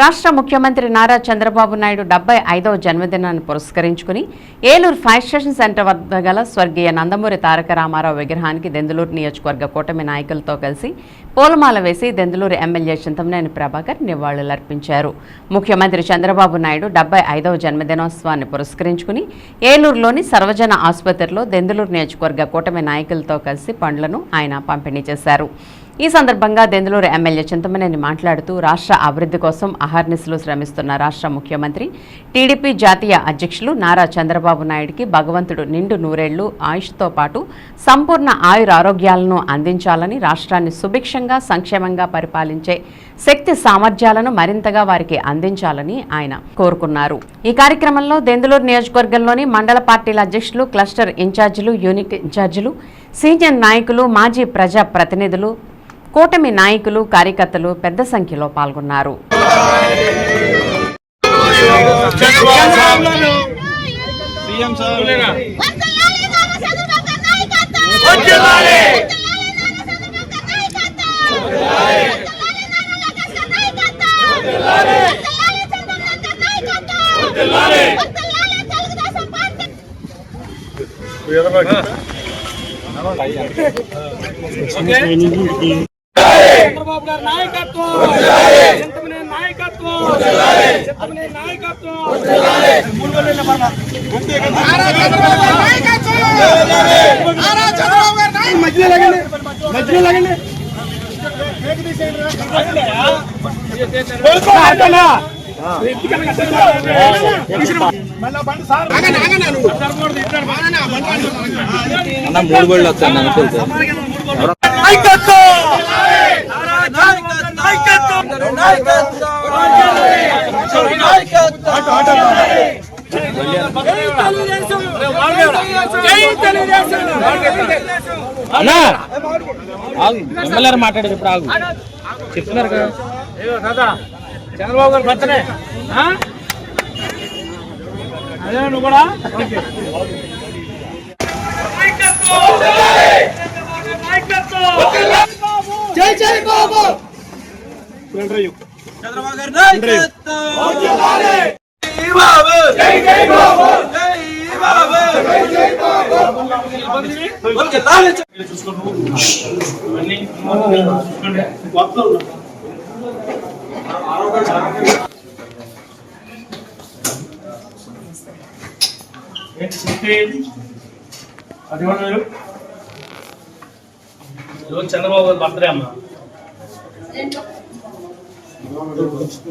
రాష్ట్ర ముఖ్యమంత్రి నారా చంద్రబాబు నాయుడు డెబ్బై ఐదవ జన్మదినాన్ని పురస్కరించుకుని ఏలూరు ఫైర్ స్టేషన్ సెంటర్ వద్ద గల స్వర్గీయ నందమూరి తారక రామారావు విగ్రహానికి దెందులూరు నియోజకవర్గ కూటమి నాయకులతో కలిసి పూలమాల వేసి దెందులూరు ఎమ్మెల్యే చింతమనేని ప్రభాకర్ నివాళులర్పించారు. ముఖ్యమంత్రి చంద్రబాబు నాయుడు డెబ్బై ఐదవ జన్మదినోత్సవాన్ని పురస్కరించుకుని ఏలూరులోని సర్వజన ఆసుపత్రిలో దెందులూరు నియోజకవర్గ కూటమి నాయకులతో కలిసి పండ్లను ఆయన పంపిణీ చేశారు. ఈ సందర్భంగా దెందులూరు ఎమ్మెల్యే చింతమనేని మాట్లాడుతూ రాష్ట్ర అభివృద్ధి కోసం అహర్నిశలు శ్రమిస్తున్న రాష్ట్ర ముఖ్యమంత్రి టీడీపీ జాతీయ అధ్యక్షులు నారా చంద్రబాబు నాయుడికి భగవంతుడు నిండు నూరేళ్ళు ఆయుష్తో పాటు సంపూర్ణ ఆయురారోగ్యాలను అందించాలని రాష్ట్రాన్ని సుభిక్షంగా సంక్షేమంగా పరిపాలించే శక్తి సామర్థ్యాలను మరింతగా వారికి అందించాలని ఆయన కోరుకున్నారు. ఈ కార్యక్రమంలో దెందులూరు నియోజకవర్గంలోని మండల పార్టీల అధ్యక్షులు క్లస్టర్ ఇన్ఛార్జీలు యూనిట్ ఇన్ఛార్జీలు సీనియర్ నాయకులు మాజీ ప్రజా ప్రతినిధులు కూటమి నాయకులు కార్యకర్తలు పెద్ద సంఖ్యలో పాల్గొన్నారు. బాబా చంద్రబాబు గారి నాయకత్వం! చింతమనే నాయకత్వం! చింతమనే నాయకత్వం! మధ్యలో లాగండి. మధ్యలో లాగండి. అన్న మూడు బళ్ళు వస్తాను అనుకుంటా అన్నా ఆగు ఎమ్మెల్యే మాట్లాడేది ఇప్పుడు ఆగు చెప్తున్నారు కదా చంద్రబాబు గారు. బర్త్డే అదే నువ్వు కూడా జై జై బాబు! చంద్రబాబు గారు ఈరోజు చంద్రబాబు బర్త్డే అమ్మా సృష్టి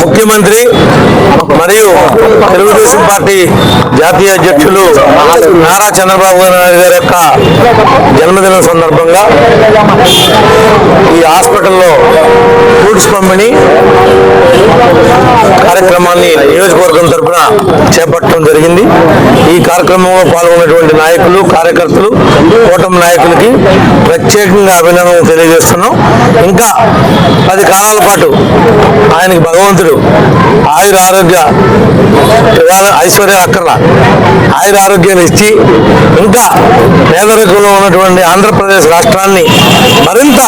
ముఖ్యమంత్రి మరియు తెలుగుదేశం పార్టీ జాతీయ అధ్యక్షులు నారా చంద్రబాబు నాయుడు గారి యొక్క జన్మదినం సందర్భంగా ఈ హాస్పిటల్లో ఫ్రూట్స్ పంపిణీ కార్యక్రమాన్ని నియోజకవర్గం తరఫున చేపట్టడం జరిగింది. ఈ కార్యక్రమంలో పాల్గొన్నటువంటి నాయకులు కార్యకర్తలు కూటమి నాయకులకి ప్రత్యేకంగా అభినందనలు తెలియజేస్తున్నాం. ఇంకా పది కాలాల పాటు ఆయనకి భగవంతుడు ఆయుర ఆరోగ్య ఐశ్వర్య అక్కర్ల ఆయుర ఆరోగ్యాన్ని ఇచ్చి ఇంకా పేదరికంలో ఉన్నటువంటి ఆంధ్రప్రదేశ్ రాష్ట్రాన్ని మరింత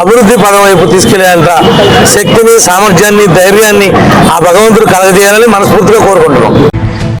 అభివృద్ధి పదం వైపు తీసుకెళ్ళేంత శక్తిని సామర్థ్యాన్ని ధైర్యాన్ని ఆ భగవంతుడు కలగజేయాలని మనస్ఫూర్తిగా కోరుకుంటున్నాం.